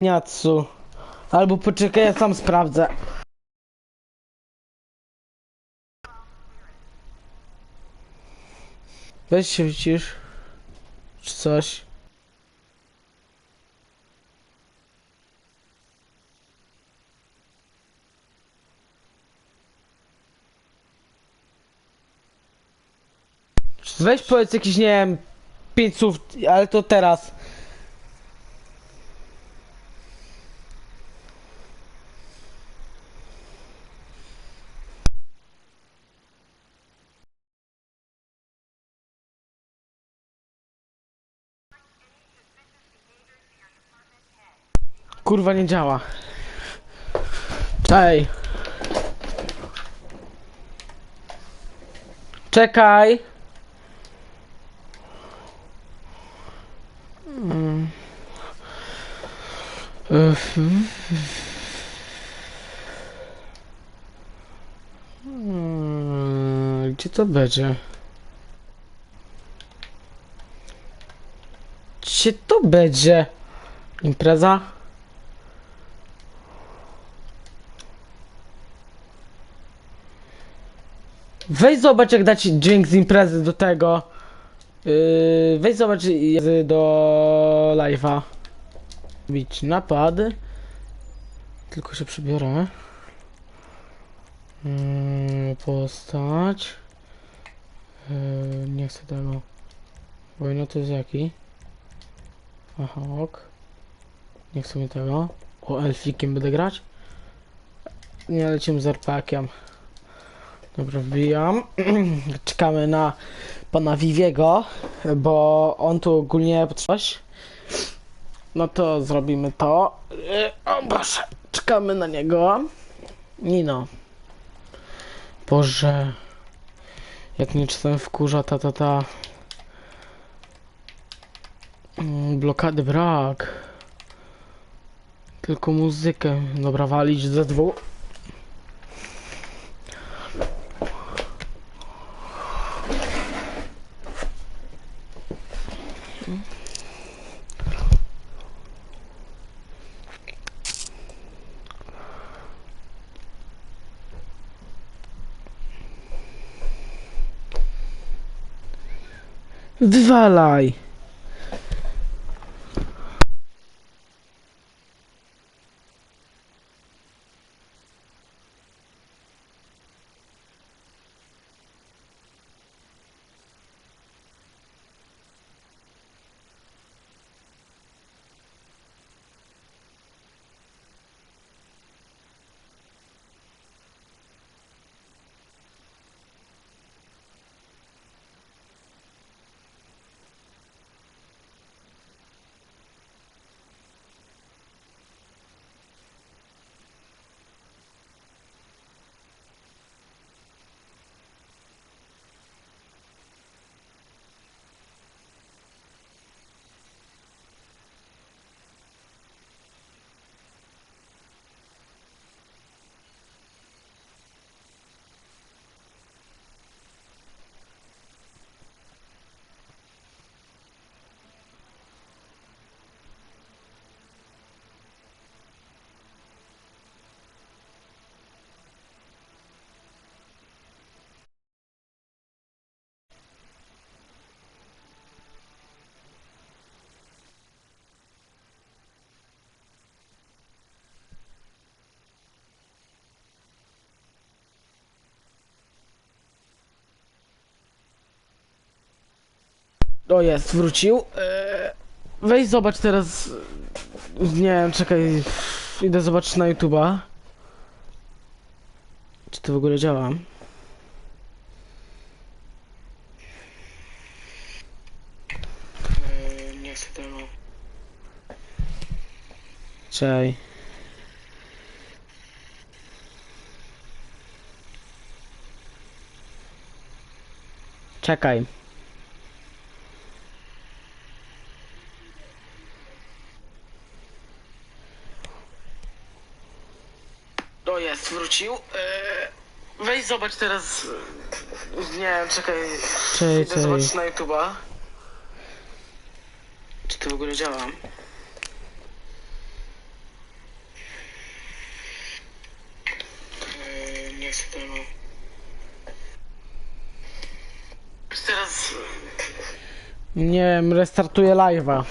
Niatsu. Albo poczekaj, ja sam sprawdzę. Weź się wcisz. Czy coś. Weź powiedz jakieś, nie wiem, pięć słów, ale to teraz. Kurwa nie działa. Ej. Czekaj. Mm, Gdzie to będzie? Gdzie to będzie? Impreza? Weź zobacz jak dać dźwięk z imprezy do tego. Yy, weź zobacz do live'a. Bić napady. Tylko się przebiorę. Yy, postać. Yy, nie chcę tego. Wojno to jest jaki? Aha, ok. Nie chcę mi tego. O, elfikiem będę grać? Nie, lecimy z arpakiem. Dobra, wbijam. Czekamy na pana Viviego, bo on tu ogólnie coś. No to zrobimy to. Yy, O Boże, czekamy na niego. Nino. Boże. Jak mnie czasem wkurza ta ta ta. Mm, Blokady brak. Tylko muzykę. Dobra, walić ze dwóch. Wywalaj! O jest, wrócił. Eee, Weź zobacz teraz. Nie wiem, czekaj. Idę zobaczyć na YouTube'a. Czy to w ogóle działa? Eee, Nie chcę tego. Czekaj. Czekaj. To jest, wrócił. Eee, weź zobacz teraz. E, nie wiem, czekaj. Czej, Idę czej. na YouTube'a. Czy to w ogóle działa? Eee, nie chcę tego. Teraz. E, nie wiem, restartuję live'a.